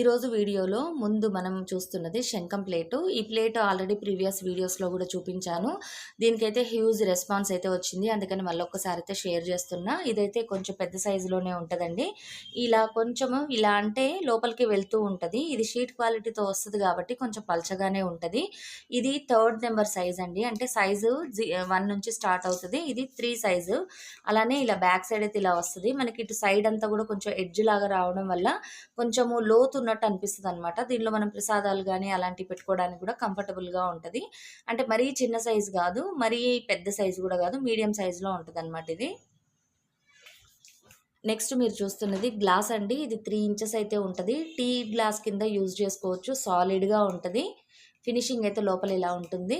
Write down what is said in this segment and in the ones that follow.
ఈరోజు వీడియోలో ముందు మనం చూస్తున్నది శంఖం ప్లేటు. ఈ ప్లేట్ ఆల్రెడీ ప్రీవియస్ వీడియోస్లో కూడా చూపించాను. దీనికైతే హ్యూజ్ రెస్పాన్స్ అయితే వచ్చింది. అందుకని మళ్ళీ ఒక్కసారి అయితే షేర్ చేస్తున్నా. ఇదైతే కొంచెం పెద్ద సైజులోనే ఉంటుందండి. ఇలా కొంచెము ఇలా అంటే లోపలికి వెళ్తూ ఉంటుంది. ఇది షీట్ క్వాలిటీతో వస్తుంది కాబట్టి కొంచెం పలచగానే ఉంటుంది. ఇది థర్డ్ నెంబర్ సైజ్ అండి. అంటే సైజు వన్ నుంచి స్టార్ట్ అవుతుంది. ఇది త్రీ సైజు. అలానే ఇలా బ్యాక్ సైడ్ అయితే ఇలా వస్తుంది. మనకి ఇటు సైడ్ అంతా కూడా కొంచెం ఎడ్జ్ లాగా రావడం వల్ల కొంచెము లోతు ఉన్నట్టు అనిపిస్తుంది అనమాట దీనిలో మనం ప్రసాదాలు కానీ అలాంటివి పెట్టుకోవడానికి కూడా కంఫర్టబుల్గా ఉంటుంది. అంటే మరీ చిన్న సైజు కాదు మరీ పెద్ద సైజు కూడా కాదు మీడియం సైజులో ఉంటుంది అనమాట ఇది. నెక్స్ట్ మీరు చూస్తున్నది గ్లాస్ అండి. ఇది త్రీ ఇంచెస్ అయితే ఉంటుంది. టీ గ్లాస్ కింద యూజ్ చేసుకోవచ్చు. సాలిడ్గా ఉంటుంది. ఫినిషింగ్ అయితే లోపల ఇలా ఉంటుంది.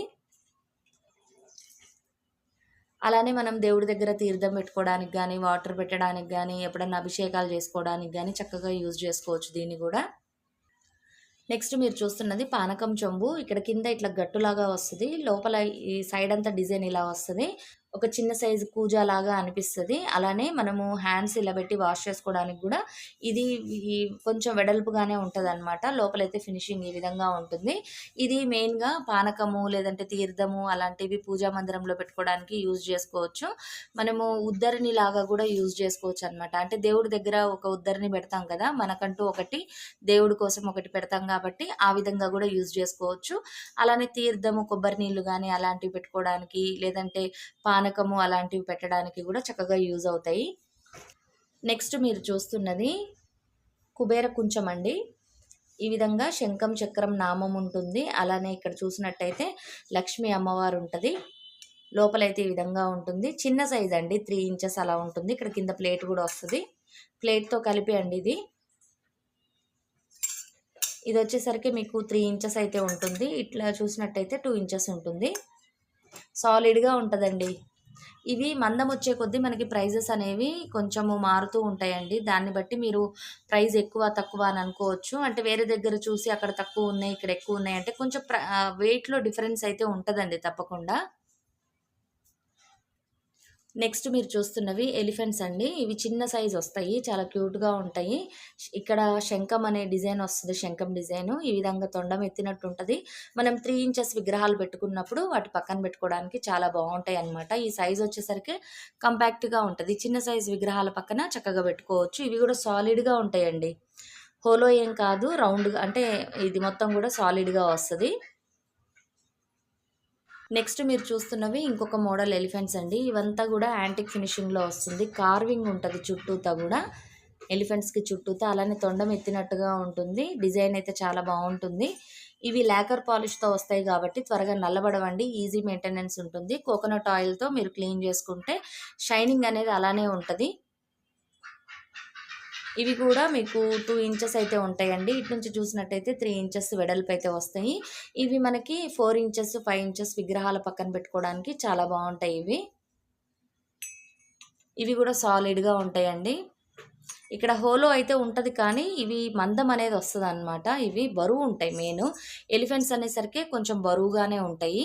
అలానే మనం దేవుడి దగ్గర తీర్థం పెట్టుకోవడానికి కానీ వాటర్ పెట్టడానికి కానీ ఎప్పుడన్నా అభిషేకాలు చేసుకోవడానికి కానీ చక్కగా యూజ్ చేసుకోవచ్చు దీన్ని కూడా. నెక్స్ట్ మీరు చూస్తున్నది పానకం చెంబు. ఇక్కడ కింద ఇట్లా గట్టులాగా వస్తుంది. లోపల ఈ సైడ్ అంతా డిజైన్ ఇలా వస్తుంది. ఒక చిన్న సైజు కూజా లాగా అనిపిస్తుంది. అలానే మనము హ్యాండ్స్ ఇలా పెట్టి వాష్ చేసుకోవడానికి కూడా ఇది కొంచెం వెడల్పుగానే ఉంటుంది అనమాట లోపలైతే ఫినిషింగ్ ఈ విధంగా ఉంటుంది. ఇది మెయిన్గా పానకము లేదంటే తీర్థము అలాంటివి పూజా మందిరంలో పెట్టుకోవడానికి యూజ్ చేసుకోవచ్చు. మనము ఉద్దరిని లాగా కూడా యూజ్ చేసుకోవచ్చు అనమాట అంటే దేవుడి దగ్గర ఒక ఉద్దరిని పెడతాం కదా మనకంటూ ఒకటి దేవుడి కోసం ఒకటి పెడతాం కాబట్టి ఆ విధంగా కూడా యూజ్ చేసుకోవచ్చు. అలానే తీర్థము కొబ్బరి నీళ్ళు కానీ అలాంటివి పెట్టుకోవడానికి లేదంటే పాన పానకము అలాంటివి పెట్టడానికి కూడా చక్కగా యూజ్ అవుతాయి. నెక్స్ట్ మీరు చూస్తున్నది కుబేర కుంచం అండి. ఈ విధంగా శంఖం చక్రం నామం ఉంటుంది. అలానే ఇక్కడ చూసినట్టయితే లక్ష్మీ అమ్మవారు ఉంటుంది. లోపలైతే ఈ విధంగా ఉంటుంది. చిన్న సైజ్ అండి త్రీ ఇంచెస్ అలా ఉంటుంది. ఇక్కడ కింద ప్లేట్ కూడా వస్తుంది. ప్లేట్తో కలిపి అండి ఇది. ఇది వచ్చేసరికి మీకు త్రీ ఇంచెస్ అయితే ఉంటుంది. ఇట్లా చూసినట్టయితే టూ ఇంచెస్ ఉంటుంది. సాలిడ్గా ఉంటుందండి. ఇవి మందం వచ్చే కొద్దీ మనకి ప్రైజెస్ అనేవి కొంచెము మారుతూ ఉంటాయండి. దాన్ని బట్టి మీరు ప్రైస్ ఎక్కువ తక్కువ అని అనుకోవచ్చు. అంటే వేరే దగ్గర చూసి అక్కడ తక్కువ ఉన్నాయి ఇక్కడ ఎక్కువ ఉన్నాయి అంటే కొంచెం వెయిట్లో డిఫరెన్స్ అయితే ఉంటుందండి తప్పకుండా. నెక్స్ట్ మీరు చూస్తున్నవి ఎలిఫెంట్స్ అండి. ఇవి చిన్న సైజ్ వస్తాయి. చాలా క్యూట్గా ఉంటాయి. ఇక్కడ శంఖం అనే డిజైన్ వస్తుంది. శంఖం డిజైన్. ఈ విధంగా తొండం ఎత్తినట్టు ఉంటుంది. మనం త్రీ ఇంచెస్ విగ్రహాలు పెట్టుకున్నప్పుడు వాటి పక్కన పెట్టుకోవడానికి చాలా బాగుంటాయి అనమాట ఈ సైజ్ వచ్చేసరికి కంపాక్ట్గా ఉంటుంది. చిన్న సైజ్ విగ్రహాల పక్కన చక్కగా పెట్టుకోవచ్చు. ఇవి కూడా సాలిడ్గా ఉంటాయండి. హోలో ఏం కాదు. రౌండ్గా అంటే ఇది మొత్తం కూడా సాలిడ్గా వస్తుంది. నెక్స్ట్ మీరు చూస్తున్నవి ఇంకొక మోడల్ ఎలిఫెంట్స్ అండి. ఇవంతా కూడా యాంటిక్ ఫినిషింగ్లో వస్తుంది. కార్వింగ్ ఉంటుంది చుట్టూతా కూడా. ఎలిఫెంట్స్కి చుట్టూతా అలానే తొండం ఎత్తినట్టుగా ఉంటుంది. డిజైన్ అయితే చాలా బాగుంటుంది. ఇవి లాకర్ పాలిష్తో వస్తాయి కాబట్టి త్వరగా నల్లబడవండి. ఈజీ మెయింటెనెన్స్ ఉంటుంది. కోకోనట్ ఆయిల్తో మీరు క్లీన్ చేసుకుంటే షైనింగ్ అనేది అలానే ఉంటుంది. ఇవి కూడా మీకు టూ ఇంచెస్ అయితే ఉంటాయండి. ఇటు నుంచి చూసినట్టయితే త్రీ ఇంచెస్ వెడల్పు అయితే వస్తాయి. ఇవి మనకి ఫోర్ ఇంచెస్ ఫైవ్ ఇంచెస్ విగ్రహాల పక్కన పెట్టుకోవడానికి చాలా బాగుంటాయి ఇవి. ఇవి కూడా సాలిడ్గా ఉంటాయండి. ఇక్కడ హోలో అయితే ఉంటుంది కానీ ఇవి మందం అనేది వస్తుంది ఇవి బరువు ఉంటాయి మెయిన్. ఎలిఫెంట్స్ అనేసరికి కొంచెం బరువుగానే ఉంటాయి.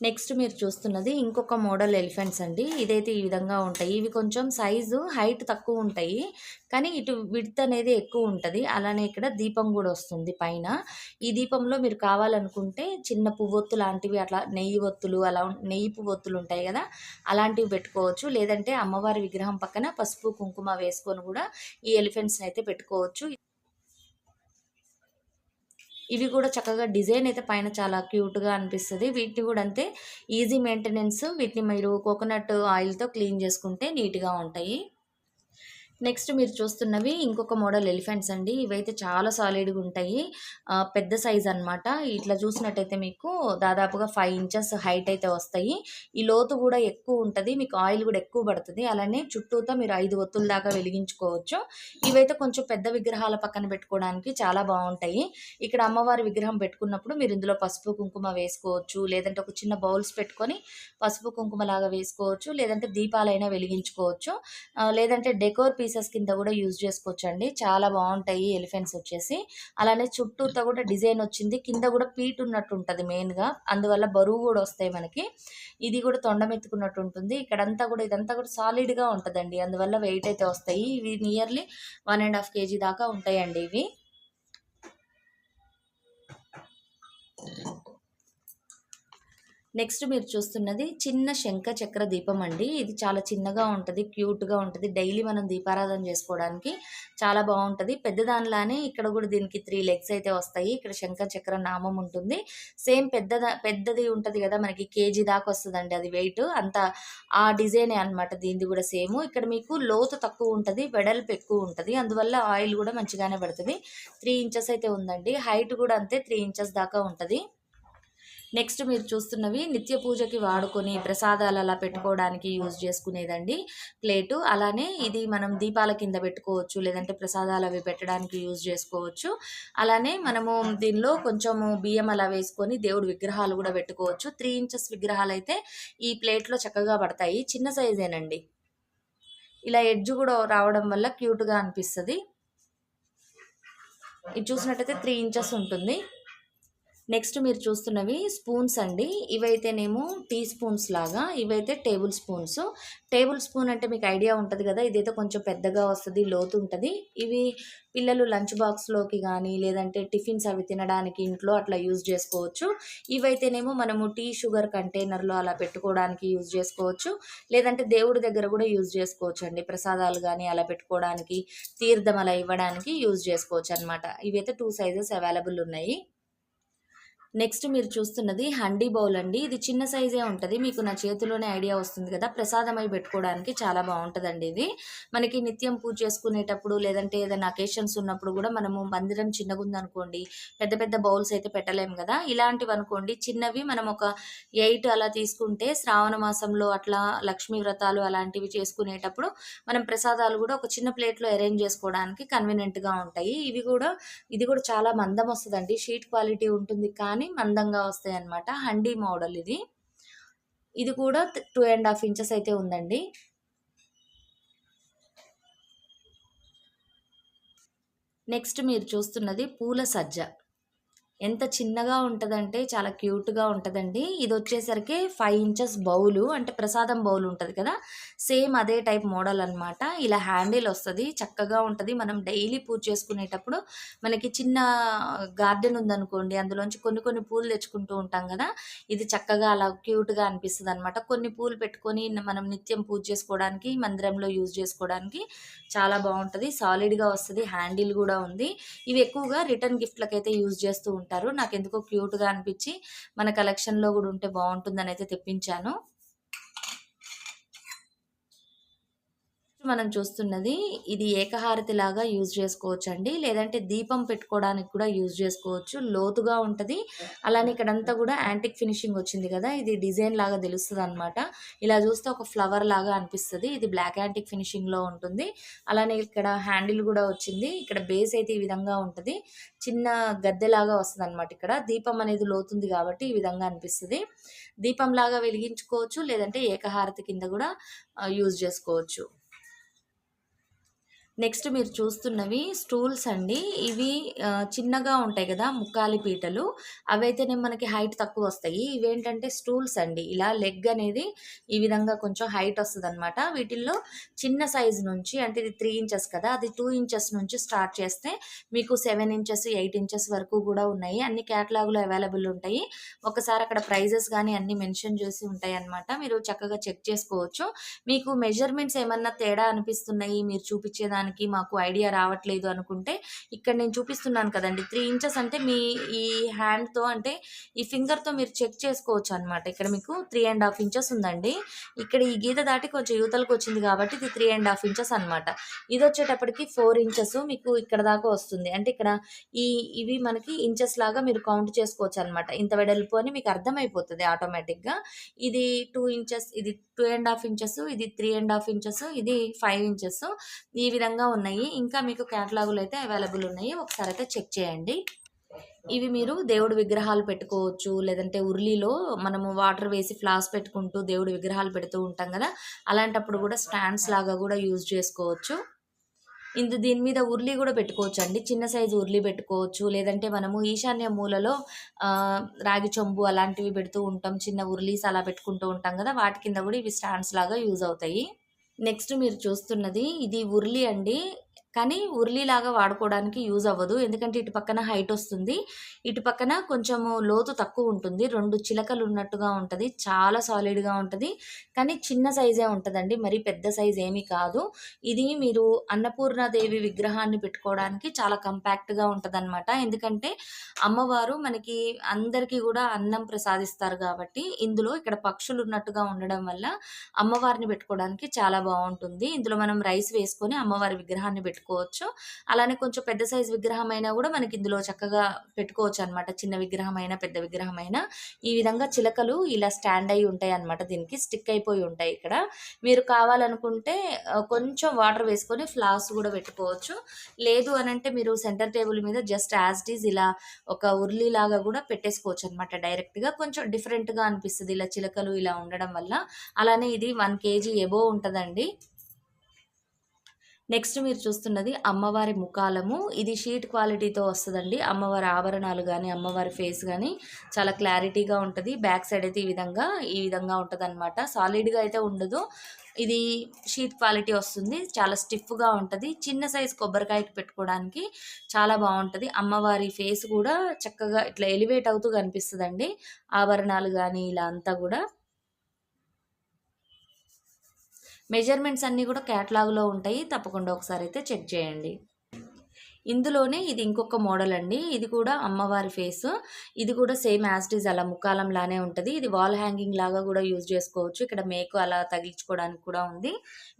నెక్స్ట్ మీరు చూస్తున్నది ఇంకొక మోడల్ ఎలిఫెంట్స్ అండి. ఇదైతే ఈ విధంగా ఉంటాయి. ఇవి కొంచెం సైజు హైట్ తక్కువ ఉంటాయి. కానీ ఇటు విడ్త్ అనేది ఎక్కువ ఉంటుంది. అలానే ఇక్కడ దీపం కూడా వస్తుంది పైన. ఈ దీపంలో మీరు కావాలనుకుంటే చిన్న పువ్వొత్తు లాంటివి అట్లా నెయ్యి ఒత్తులు అలా నెయ్యి పువ్వొత్తులు ఉంటాయి కదా అలాంటివి పెట్టుకోవచ్చు. లేదంటే అమ్మవారి విగ్రహం పక్కన పసుపు కుంకుమ వేసుకొని కూడా ఈ ఎలిఫెంట్స్ని అయితే పెట్టుకోవచ్చు. ఇవి కూడా చక్కగా డిజైన్ అయితే పైన చాలా క్యూట్గా అనిపిస్తుంది. వీటిని కూడా అంతే ఈజీ మెయింటెనెన్స్ వీటిని మీరు కోకోనట్ ఆయిల్తో క్లీన్ చేసుకుంటే నీట్గా ఉంటాయి. నెక్స్ట్ మీరు చూస్తున్నవి ఇంకొక మోడల్ ఎలిఫెంట్స్ అండి. ఇవైతే చాలా సాలిడ్గా ఉంటాయి. పెద్ద సైజ్ అనమాట ఇట్లా చూసినట్టయితే మీకు దాదాపుగా ఫైవ్ ఇంచెస్ హైట్ అయితే వస్తాయి. ఈ లోతు కూడా ఎక్కువ ఉంటుంది. మీకు ఆయిల్ కూడా ఎక్కువ పడుతుంది. అలానే చుట్టూతో మీరు ఐదు ఒత్తుల దాకా వెలిగించుకోవచ్చు. ఇవైతే కొంచెం పెద్ద విగ్రహాల పక్కన పెట్టుకోవడానికి చాలా బాగుంటాయి. ఇక్కడ అమ్మవారి విగ్రహం పెట్టుకున్నప్పుడు మీరు ఇందులో పసుపు కుంకుమ వేసుకోవచ్చు. లేదంటే ఒక చిన్న బౌల్స్ పెట్టుకొని పసుపు కుంకుమ లాగా వేసుకోవచ్చు. లేదంటే దీపాలైనా వెలిగించుకోవచ్చు. లేదంటే డెకోర్ పీస్ పీసెస్ కింద కూడా యూజ్ చేసుకోవచ్చండి. చాలా బాగుంటాయి ఎలిఫెంట్స్ వచ్చేసి. అలానే చుట్టూతో కూడా డిజైన్ వచ్చింది. కింద కూడా పీట్ ఉన్నట్టు ఉంటుంది మెయిన్గా అందువల్ల బరువు కూడా వస్తాయి మనకి. ఇది కూడా తొండమెత్తుకున్నట్టు ఉంటుంది. ఇక్కడంతా కూడా ఇదంతా కూడా సాలిడ్గా ఉంటుందండి. అందువల్ల వెయిట్ అయితే వస్తాయి. ఇవి nearly one and half KG దాకా ఉంటాయండి ఇవి. నెక్స్ట్ మీరు చూస్తున్నది చిన్న శంఖ చక్ర దీపం అండి. ఇది చాలా చిన్నగా ఉంటుంది క్యూట్గా ఉంటుంది. డైలీ మనం దీపారాధన చేసుకోవడానికి చాలా బాగుంటుంది. పెద్ద దానిలానే ఇక్కడ కూడా దీనికి త్రీ లెగ్స్ అయితే వస్తాయి. ఇక్కడ శంఖ చక్ర నామం ఉంటుంది. సేమ్ పెద్ద పెద్దది ఉంటుంది కదా మనకి కేజీ దాకా వస్తుందండి అది వెయిట్ అంత ఆ డిజైనే అనమాట దీనిది కూడా సేమ్. ఇక్కడ మీకు లోతు తక్కువ ఉంటుంది వెడల్పు ఎక్కువ ఉంటుంది. అందువల్ల ఆయిల్ కూడా మంచిగానే పడుతుంది. త్రీ ఇంచెస్ అయితే ఉందండి. హైట్ కూడా అంతే త్రీ ఇంచెస్ దాకా ఉంటుంది. నెక్స్ట్ మీరు చూస్తున్నవి నిత్య పూజకి వాడుకొని ప్రసాదాలు అలా పెట్టుకోవడానికి యూజ్ చేసుకునేదండి ప్లేటు. అలానే ఇది మనం దీపాల కింద పెట్టుకోవచ్చు లేదంటే ప్రసాదాలు అవి పెట్టడానికి యూజ్ చేసుకోవచ్చు. అలానే మనము దీనిలో కొంచెము బియ్యం అలా వేసుకొని దేవుడి విగ్రహాలు కూడా పెట్టుకోవచ్చు. త్రీ ఇంచెస్ విగ్రహాలు అయితే ఈ ప్లేట్లో చక్కగా పడతాయి. చిన్న సైజేనండి. ఇలా ఎడ్జ్ కూడా రావడం వల్ల క్యూట్గా అనిపిస్తుంది. ఇది చూసినట్టయితే త్రీ ఇంచెస్ ఉంటుంది. నెక్స్ట్ మీరు చూస్తున్నవి స్పూన్స్ అండి. ఇవైతేనేమో టీ స్పూన్స్ లాగా ఇవైతే టేబుల్ స్పూన్స్. టేబుల్ స్పూన్ అంటే మీకు ఐడియా ఉంటుంది కదా ఇదైతే కొంచెం పెద్దగా వస్తుంది లోతు ఉంటుంది. ఇవి పిల్లలు లంచ్ బాక్స్లోకి కానీ లేదంటే టిఫిన్స్ అవి తినడానికి ఇంట్లో అట్లా యూజ్ చేసుకోవచ్చు. ఇవైతేనేమో మనము టీ షుగర్ కంటైనర్లో అలా పెట్టుకోవడానికి యూజ్ చేసుకోవచ్చు. లేదంటే దేవుడి దగ్గర కూడా యూజ్ చేసుకోవచ్చు అండి ప్రసాదాలు కానీ అలా పెట్టుకోవడానికి తీర్థం అలా ఇవ్వడానికి యూజ్ చేసుకోవచ్చు అనమాట ఇవైతే టూ సైజెస్ అవైలబుల్ ఉన్నాయి. నెక్స్ట్ మీరు చూస్తున్నది హండీ బౌల్ అండి. ఇది చిన్న సైజే ఉంటుంది. మీకు నా చేతిలోనే ఐడియా వస్తుంది కదా. ప్రసాదమై పెట్టుకోవడానికి చాలా బాగుంటుందండి ఇది. మనకి నిత్యం పూజ చేసుకునేటప్పుడు లేదంటే ఏదైనా అకేషన్స్ ఉన్నప్పుడు కూడా మనము మందిరం చిన్నగా ఉందనుకోండి పెద్ద పెద్ద బౌల్స్ అయితే పెట్టలేము కదా. ఇలాంటివి అనుకోండి చిన్నవి మనం ఒక ఎయిట్ అలా తీసుకుంటే శ్రావణ మాసంలో అట్లా లక్ష్మీ వ్రతాలు అలాంటివి చేసుకునేటప్పుడు మనం ప్రసాదాలు కూడా ఒక చిన్న ప్లేట్లో అరేంజ్ చేసుకోవడానికి కన్వీనియంట్గా ఉంటాయి. ఇవి కూడా ఇది కూడా చాలా మందం వస్తుందండి. షీట్ క్వాలిటీ ఉంటుంది కానీ కానీ మందంగా వస్తాయి అన్నమాట హండీ మోడల్ ఇది. ఇది కూడా టూ అండ్ హాఫ్ ఇంచెస్ అయితే ఉందండి. నెక్స్ట్ మీరు చూస్తున్నది పూల సజ్జ. ఎంత చిన్నగా ఉంటుందంటే చాలా క్యూట్గా ఉంటుందండి. ఇది వచ్చేసరికి ఫైవ్ ఇంచెస్ బౌలు అంటే ప్రసాదం బౌల్ ఉంటుంది కదా. సేమ్ అదే టైప్ మోడల్ అనమాట ఇలా హ్యాండిల్ వస్తుంది చక్కగా ఉంటుంది. మనం డైలీ పూజ చేసుకునేటప్పుడు మనకి చిన్న గార్డెన్ ఉందనుకోండి అందులోంచి కొన్ని కొన్ని పూలు తెచ్చుకుంటూ ఉంటాం కదా. ఇది చక్కగా అలా క్యూట్గా అనిపిస్తుంది అనమాట కొన్ని పూలు పెట్టుకొని మనం నిత్యం పూజ చేసుకోవడానికి మందిరంలో యూజ్ చేసుకోవడానికి చాలా బాగుంటుంది. సాలిడ్గా వస్తుంది హ్యాండిల్ కూడా ఉంది. ఇవి ఎక్కువగా రిటర్న్ గిఫ్ట్లకైతే యూజ్ చేస్తూ ఉంటారు. నాకు ఎందుకో క్యూట్గా అనిపించి మన కలెక్షన్లో కూడా ఉంటే బాగుంటుందని అయితే తెప్పించాను. మనం చూస్తున్నది ఇది ఏకహారతి లాగా యూజ్ చేసుకోవచ్చు అండి లేదంటే దీపం పెట్టుకోవడానికి కూడా యూజ్ చేసుకోవచ్చు. లోతుగా ఉంటుంది. అలానే ఇక్కడంతా కూడా యాంటిక్ ఫినిషింగ్ వచ్చింది కదా ఇది డిజైన్ లాగా తెలుస్తుంది అనమాట ఇలా చూస్తే ఒక ఫ్లవర్ లాగా అనిపిస్తుంది. ఇది బ్లాక్ యాంటిక్ ఫినిషింగ్లో ఉంటుంది. అలానే ఇక్కడ హ్యాండిల్ కూడా వచ్చింది. ఇక్కడ బేస్ అయితే ఈ విధంగా ఉంటుంది. చిన్న గద్దెలాగా వస్తుంది అనమాట ఇక్కడ. దీపం అనేది లోతుంది కాబట్టి ఈ విధంగా అనిపిస్తుంది. దీపంలాగా వెలిగించుకోవచ్చు. లేదంటే ఏకహారతి కింద కూడా యూజ్ చేసుకోవచ్చు. నెక్స్ట్ మీరు చూస్తున్నవి స్టూల్స్ అండి. ఇవి చిన్నగా ఉంటాయి కదా ముక్కాలి పీటలు. అవైతేనే మనకి హైట్ తక్కువ వస్తాయి. ఇవేంటంటే స్టూల్స్ అండి. ఇలా లెగ్ అనేది ఈ విధంగా కొంచెం హైట్ వస్తుంది అనమాట వీటిల్లో చిన్న సైజు నుంచి అంటే ఇది త్రీ ఇంచెస్ కదా అది టూ ఇంచెస్ నుంచి స్టార్ట్ చేస్తే మీకు సెవెన్ ఇంచెస్ ఎయిట్ ఇంచెస్ వరకు కూడా ఉన్నాయి. అన్ని క్యాటలాగులు అవైలబుల్ ఉంటాయి. ఒకసారి అక్కడ ప్రైజెస్ కానీ అన్ని మెన్షన్ చేసి ఉంటాయి అనమాట మీరు చక్కగా చెక్ చేసుకోవచ్చు. మీకు మెజర్మెంట్స్ ఏమన్నా తేడా అనిపిస్తున్నాయి? మీరు చూపించేదాన్ని దానికి మాకు ఐడియా రావట్లేదు అనుకుంటే ఇక్కడ నేను చూపిస్తున్నాను కదండి. త్రీ ఇంచెస్ అంటే మీ ఈ హ్యాండ్తో అంటే ఈ ఫింగర్తో మీరు చెక్ చేసుకోవచ్చు అనమాట ఇక్కడ మీకు త్రీ అండ్ హాఫ్ ఇంచెస్ ఉందండి. ఇక్కడ ఈ గీత దాటి కొంచెం యువతలకు వచ్చింది కాబట్టి ఇది త్రీ అండ్ హాఫ్ ఇంచెస్ అనమాట ఇది వచ్చేటప్పటికి ఫోర్ ఇంచెస్ మీకు ఇక్కడ దాకా వస్తుంది. అంటే ఇక్కడ ఈ ఇవి మనకి ఇంచెస్ లాగా మీరు కౌంట్ చేసుకోవచ్చు అనమాట ఇంత వెడల్పు అని మీకు అర్థమైపోతుంది ఆటోమేటిక్గా ఇది టూ ఇంచెస్ ఇది టూ అండ్ హాఫ్ ఇంచెస్ ఇది త్రీ అండ్ హాఫ్ ఇంచెస్ ఇది ఫైవ్ ఇంచెస్ ఈ విధంగా ఉన్నాయి. ఇంకా మీకు క్యాటలాగులు అయితే అవైలబుల్ ఉన్నాయి. ఒకసారి అయితే చెక్ చేయండి. ఇవి మీరు దేవుడు విగ్రహాలు పెట్టుకోవచ్చు లేదంటే ఉర్లీలో మనము వాటర్ వేసి ఫ్లాస్ పెట్టుకుంటూ దేవుడి విగ్రహాలు పెడుతూ ఉంటాం కదా అలాంటప్పుడు కూడా స్టాండ్స్ లాగా కూడా యూజ్ చేసుకోవచ్చు. ఇందు దీని మీద ఉర్లీ కూడా పెట్టుకోవచ్చు అండి చిన్న సైజు ఉర్లీ పెట్టుకోవచ్చు. లేదంటే మనము ఈశాన్య మూలలో రాగి చొంబు అలాంటివి పెడుతూ ఉంటాం. చిన్న ఉర్లీస్ అలా పెట్టుకుంటూ ఉంటాం కదా. వాటి కింద కూడా ఇవి స్టాండ్స్ లాగా యూజ్ అవుతాయి. నెక్స్ట్ మీరు చూస్తున్నది ఇది ఉర్లి అండి. కానీ ఉర్లీలాగా వాడుకోవడానికి యూజ్ అవ్వదు. ఎందుకంటే ఇటు పక్కన హైట్ వస్తుంది. ఇటు పక్కన కొంచెము లోతు తక్కువ ఉంటుంది. రెండు చిలకలు ఉన్నట్టుగా ఉంటుంది. చాలా సాలిడ్గా ఉంటుంది. కానీ చిన్న సైజే ఉంటుందండి. మరి పెద్ద సైజ్ ఏమీ కాదు. ఇది మీరు అన్నపూర్ణాదేవి విగ్రహాన్ని పెట్టుకోవడానికి చాలా కంపాక్ట్గా ఉంటుంది ఎందుకంటే అమ్మవారు మనకి అందరికీ కూడా అన్నం ప్రసాదిస్తారు కాబట్టి ఇందులో ఇక్కడ పక్షులు ఉన్నట్టుగా ఉండడం వల్ల అమ్మవారిని పెట్టుకోవడానికి చాలా బాగుంటుంది. ఇందులో మనం రైస్ వేసుకొని అమ్మవారి విగ్రహాన్ని పెట్టుకోవచ్చు. అలానే కొంచెం పెద్ద సైజ్ విగ్రహం అయినా కూడా మనకి ఇందులో చక్కగా పెట్టుకోవచ్చు అనమాట చిన్న విగ్రహం అయినా పెద్ద విగ్రహం అయినా ఈ విధంగా చిలకలు ఇలా స్టాండ్ అయి ఉంటాయి అనమాట దీనికి. స్టిక్ అయిపోయి ఉంటాయి ఇక్కడ. మీరు కావాలనుకుంటే కొంచెం వాటర్ వేసుకొని ఫ్లాస్ కూడా పెట్టుకోవచ్చు. లేదు అని అంటే మీరు సెంటర్ టేబుల్ మీద జస్ట్ యాజ్ ఇట్ ఈజ్ ఇలా ఒక ఉర్లీ లాగా కూడా పెట్టేసుకోవచ్చు అనమాట డైరెక్ట్గా. కొంచెం డిఫరెంట్గా అనిపిస్తుంది ఇలా చిలకలు ఇలా ఉండడం వల్ల. అలానే ఇది వన్ కేజీ ఎబో ఉంటుందండి. నెక్స్ట్ మీరు చూస్తున్నది అమ్మవారి ముఖాలము. ఇది షీట్ క్వాలిటీతో వస్తుందండి. అమ్మవారి ఆభరణాలు కానీ అమ్మవారి ఫేస్ కానీ చాలా క్లారిటీగా ఉంటుంది. బ్యాక్ సైడ్ అయితే ఈ విధంగా ఈ విధంగా ఉంటుంది అనమాట సాలిడ్గా అయితే ఉండదు. ఇది షీట్ క్వాలిటీ వస్తుంది. చాలా స్టిఫ్గా ఉంటుంది. చిన్న సైజ్ కొబ్బరికాయకి పెట్టుకోవడానికి చాలా బాగుంటుంది. అమ్మవారి ఫేస్ కూడా చక్కగా ఇట్లా ఎలివేట్ అవుతూ కనిపిస్తుందండి. ఆభరణాలు కానీ ఇలా అంతా కూడా. మెజర్మెంట్స్ అన్నీ కూడా క్యాట్లాగ్లో ఉంటాయి. తప్పకుండా ఒకసారి అయితే చెక్ చేయండి. ఇందులోనే ఇది ఇంకొక మోడల్ అండి. ఇది కూడా అమ్మవారి ఫేస్. ఇది కూడా సేమ్ యాస్టీజ్ అలా ముక్కాలం లానే ఉంటుంది. ఇది వాల్ హ్యాంగింగ్ లాగా కూడా యూజ్ చేసుకోవచ్చు. ఇక్కడ మేకు అలా తగిలించుకోవడానికి కూడా ఉంది.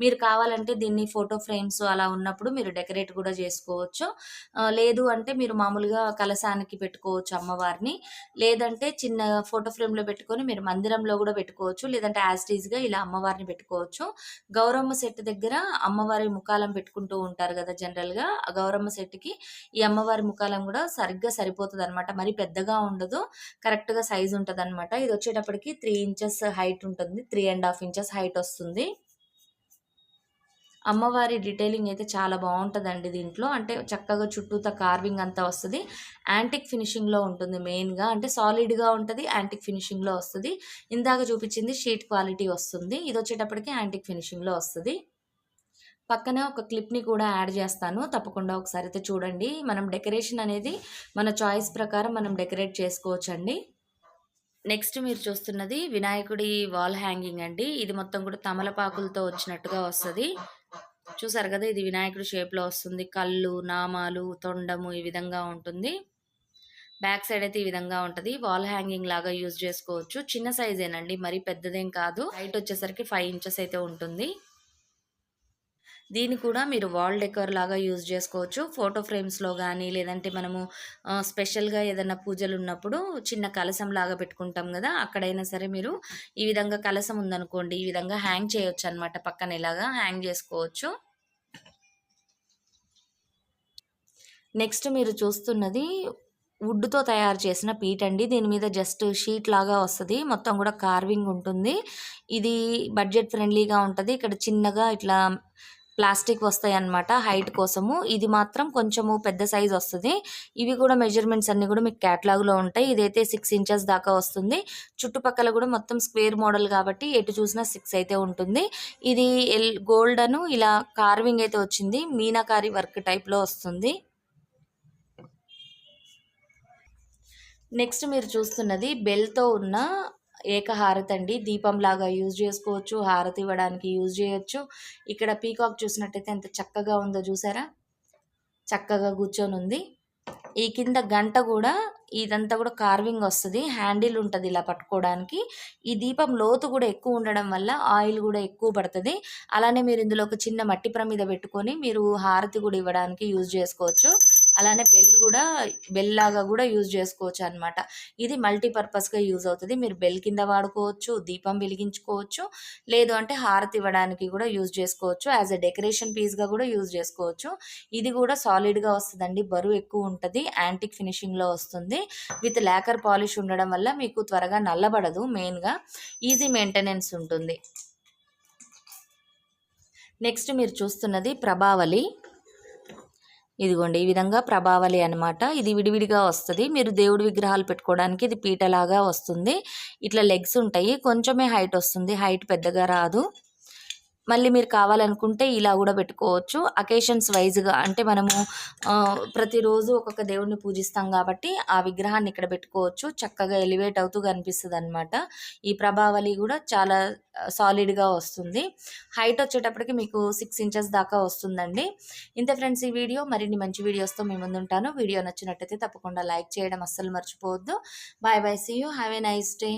మీరు కావాలంటే దీన్ని ఫోటో ఫ్రేమ్స్ అలా ఉన్నప్పుడు మీరు డెకరేట్ కూడా చేసుకోవచ్చు. లేదు అంటే మీరు మామూలుగా కలశానికి పెట్టుకోవచ్చు అమ్మవారిని. లేదంటే చిన్న ఫోటో ఫ్రేమ్లో పెట్టుకొని మీరు మందిరంలో కూడా పెట్టుకోవచ్చు. లేదంటే యాస్టీజ్గా ఇలా అమ్మవారిని పెట్టుకోవచ్చు. గౌరమ్మ సెట్ దగ్గర అమ్మవారి ముఖాలం పెట్టుకుంటూ ఉంటారు కదా జనరల్గా. గౌరమ్మ గౌరమ్మ సెట్కి ఈ అమ్మవారి ముఖాలం కూడా సరిగ్గా సరిపోతుంది అనమాట మరి పెద్దగా ఉండదు కరెక్ట్గా సైజ్ ఉంటుంది అనమాట ఇది వచ్చేటప్పటికి త్రీ ఇంచెస్ హైట్ ఉంటుంది three and half inches height వస్తుంది. అమ్మవారి డీటెయిలింగ్ అయితే చాలా బాగుంటుందండి దీంట్లో. అంటే చక్కగా చుట్టూతా కార్వింగ్ అంతా వస్తుంది. యాంటిక్ ఫినిషింగ్లో ఉంటుంది మెయిన్గా అంటే సాలిడ్గా ఉంటుంది యాంటిక్ ఫినిషింగ్లో వస్తుంది. ఇందాక చూపించింది షీట్ క్వాలిటీ వస్తుంది. ఇది వచ్చేటప్పటికి యాంటిక్ ఫినిషింగ్లో వస్తుంది. పక్కనే ఒక క్లిప్ని కూడా యాడ్ చేస్తాను. తప్పకుండా ఒకసారి అయితే చూడండి. మనం డెకరేషన్ అనేది మన చాయిస్ ప్రకారం మనం డెకరేట్ చేసుకోవచ్చండి. నెక్స్ట్ మీరు చూస్తున్నది వినాయకుడి వాల్ హ్యాంగింగ్ అండి. ఇది మొత్తం కూడా తమలపాకులతో వచ్చినట్టుగా వస్తుంది. చూసారు కదా ఇది వినాయకుడి షేప్లో వస్తుంది. కళ్ళు నామాలు తొండము ఈ విధంగా ఉంటుంది. బ్యాక్ సైడ్ అయితే ఈ విధంగా ఉంటుంది. వాల్ హ్యాంగింగ్ లాగా యూజ్ చేసుకోవచ్చు. చిన్న సైజేనండి మరీ పెద్దదేం కాదు. హైట్ వచ్చేసరికి ఫైవ్ ఇంచెస్ అయితే ఉంటుంది. దీన్ని కూడా మీరు వాల్ డెకర్ లాగా యూజ్ చేసుకోవచ్చు. ఫోటో ఫ్రేమ్స్లో కానీ లేదంటే మనము స్పెషల్గా ఏదైనా పూజలు ఉన్నప్పుడు చిన్న కలసం లాగా పెట్టుకుంటాం కదా అక్కడైనా సరే మీరు ఈ విధంగా కలసం ఉందనుకోండి ఈ విధంగా హ్యాంగ్ చేయొచ్చు అనమాట పక్కన ఇలాగా హ్యాంగ్ చేసుకోవచ్చు. నెక్స్ట్ మీరు చూస్తున్నది వుడ్తో తయారు చేసిన పీట్ అండి. దీని మీద జస్ట్ షీట్ లాగా వస్తుంది. మొత్తం కూడా కార్వింగ్ ఉంటుంది. ఇది బడ్జెట్ ఫ్రెండ్లీగా ఉంటుంది. ఇక్కడ చిన్నగా ఇట్లా ప్లాస్టిక్ వస్తాయి అన్నమాట హైట్ కోసము. ఇది మాత్రం కొంచెము పెద్ద సైజ్ వస్తుంది. ఇవి కూడా మెజర్మెంట్స్ అన్నీ కూడా మీకు క్యాటలాగ్లో ఉంటాయి. ఇదైతే సిక్స్ ఇంచెస్ దాకా వస్తుంది. చుట్టుపక్కల కూడా మొత్తం స్క్వేర్ మోడల్ కాబట్టి ఎటు చూసినా సిక్స్ అయితే ఉంటుంది. ఇది ఎల్ గోల్డ్ అను ఇలా కార్వింగ్ అయితే వచ్చింది. మీనాకారి వర్క్ టైప్లో వస్తుంది. నెక్స్ట్ మీరు చూస్తున్నది బెల్తో ఉన్న ఏకహారతి అండి. దీపంలాగా యూజ్ చేసుకోవచ్చు. హారతి ఇవ్వడానికి యూజ్ చేయొచ్చు. ఇక్కడ పీకాక్ చూసినట్టయితే ఎంత చక్కగా ఉందో చూసారా? చక్కగా కూర్చొని ఉంది. ఈ కింద గంట కూడా ఇదంతా కూడా కార్వింగ్ వస్తుంది. హ్యాండిల్ ఉంటుంది ఇలా పట్టుకోవడానికి. ఈ దీపం లోతు కూడా ఎక్కువ ఉండడం వల్ల ఆయిల్ కూడా ఎక్కువ పడుతుంది. అలానే మీరు ఇందులో ఒక చిన్న మట్టి ప్రమిద పెట్టుకొని మీరు హారతి కూడా ఇవ్వడానికి యూజ్ చేసుకోవచ్చు. అలానే బెల్ కూడా బెల్ లాగా కూడా యూజ్ చేసుకోవచ్చు అనమాట ఇది మల్టీపర్పస్గా యూజ్ అవుతుంది. మీరు బెల్ కింద వాడుకోవచ్చు దీపం వెలిగించుకోవచ్చు లేదు అంటే హారతి ఇవ్వడానికి కూడా యూజ్ చేసుకోవచ్చు. యాజ్ ఎ డెకరేషన్ పీస్గా కూడా యూజ్ చేసుకోవచ్చు. ఇది కూడా సాలిడ్గా వస్తుందండి. బరువు ఎక్కువ ఉంటుంది. యాంటిక్ ఫినిషింగ్లో వస్తుంది. విత్ లాకర్ పాలిష్ ఉండడం వల్ల మీకు త్వరగా నల్లబడదు మెయిన్గా. ఈజీ మెయింటెనెన్స్ ఉంటుంది. నెక్స్ట్ మీరు చూస్తున్నది ప్రభావళి. ఇదిగోండి ఈ విధంగా ప్రభావళి అనమాట ఇది విడివిడిగా వస్తుంది. మీరు దేవుడి విగ్రహాలు పెట్టుకోవడానికి ఇది పీటలాగా వస్తుంది. ఇట్లా లెగ్స్ ఉంటాయి. కొంచెమే హైట్ వస్తుంది. హైట్ పెద్దగా రాదు. మళ్ళీ మీరు కావాలనుకుంటే ఇలా కూడా పెట్టుకోవచ్చు. అకేషన్స్ వైజ్గా అంటే మనము ప్రతిరోజు ఒక్కొక్క దేవుడిని పూజిస్తాం కాబట్టి ఆ విగ్రహాన్ని ఇక్కడ పెట్టుకోవచ్చు. చక్కగా ఎలివేట్ అవుతూ కనిపిస్తుంది అనమాట ఈ ప్రభావళి కూడా చాలా సాలిడ్గా వస్తుంది. హైట్ వచ్చేటప్పటికి మీకు సిక్స్ ఇంచెస్ దాకా వస్తుందండి. ఇంతే ఫ్రెండ్స్ ఈ వీడియో మరిన్ని మంచి వీడియోస్తో మీ ముందుంటాను. వీడియో నచ్చినట్టయితే తప్పకుండా లైక్ చేయడం అస్సలు మర్చిపోవద్దు. Bye bye see you have a nice day